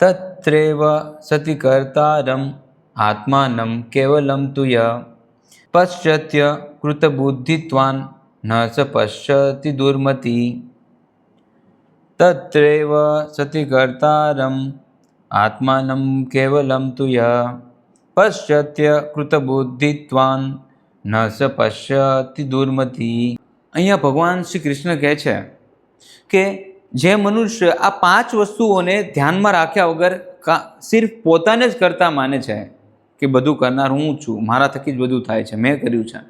તત્રેવ સતિ કર્તારમ આત્માનમ કેવલમ તુય પશ્ચત્ય કૃતબુદ્ધિત્વાન ન સ પશ્યતિ દુર્મતિ તત્રેવ સતિ કર્તારમ આત્માનમ કેવલમ તુય પશ્ચત્ય કૃતબુદ્ધિત્વાન ન સ પશ્યતિ દુર્મતિ અહીંયા ભગવાન શ્રી કૃષ્ણ કહે છે કે જે મનુષ્ય આ પાંચ વસ્તુઓને ધ્યાનમાં રાખ્યા વગર કા સિર્ફ પોતાને જ કરતા માને છે કે બધું કરનાર હું છું, મારા થકી જ બધું થાય છે, મેં કર્યું છે.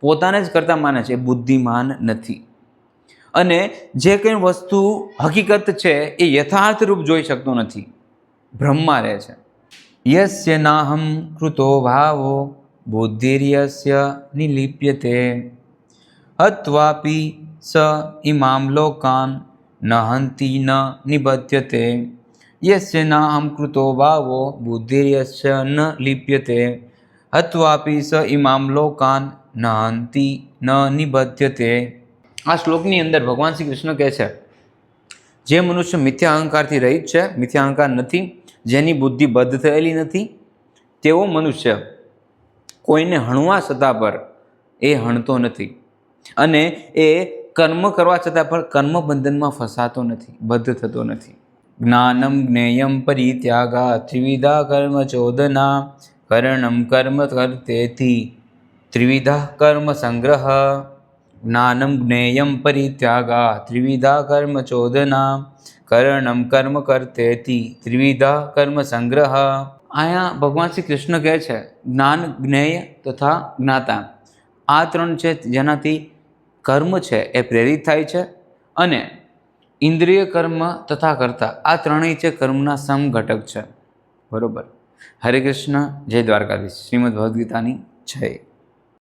પોતાને જ કરતા માને છે બુદ્ધિમાન નથી. અને જે કંઈ વસ્તુ હકીકત છે એ યથાર્થ રૂપ જોઈ શકતો નથી, બ્રહ્મા રહે છે. યસ્ય નાહમ કૃતો ભાવો, બુદ્ધિર્યસ્ય નિલિપ્યતે. હત્વાપી સ ઇમામ લોકાન ન હંતિ ન નિબધ્યતે યસ્ય નાહમ કૃતો ભાવો, બુદ્ધિર્યસ્ય ન લિપ્યતે. હત્વાપી સ ઇમામ લોકાન ન હંતિ ન આ શ્લોકની અંદર ભગવાન શ્રી કૃષ્ણ કહે છે, જે મનુષ્ય મિથ્યા અહંકારથી રહિત છે, મિથ્યા અહંકાર નથી, જેની બુદ્ધિ બદ્ધ થયેલી નથી, તેવો મનુષ્ય કોઈને હણવા છતાં પર એ હણતો નથી. અને એ કર્મ કરવા છતાં પણ કર્મ બંધનમાં ફસાતો નથી, બદ્ધ થતો નથી. જ્ઞાનમ જ્ઞેયમ પરિત્યાગા, ત્રિવિધા કર્મ ચોદના કરણમ કર્મ કરતેથી ત્રિવિધા કર્મ સંગ્રહ, જ્ઞાનમ જ્ઞેયમ પરિત્યાગા, ત્રિવિધા કર્મ ચોદના કરણમ કર્મ કરતેથી ત્રિવિધા કર્મ સંગ્રહ. અહીંયા ભગવાન શ્રી કૃષ્ણ કહે છે, જ્ઞાન જ્ઞેય તથા જ્ઞાતા. આ ત્રણ છે જેનાથી કર્મ છે એ પ્રેરિત થાય છે અને ઇન્દ્રિય કર્મ તથા કરતા આ ત્રણેય છે કર્મના સમ ઘટક છે. બરોબર. હરે કૃષ્ણ, જય દ્વારકાધીશ. શ્રીમદ ભગવદ્ ગીતાની જય.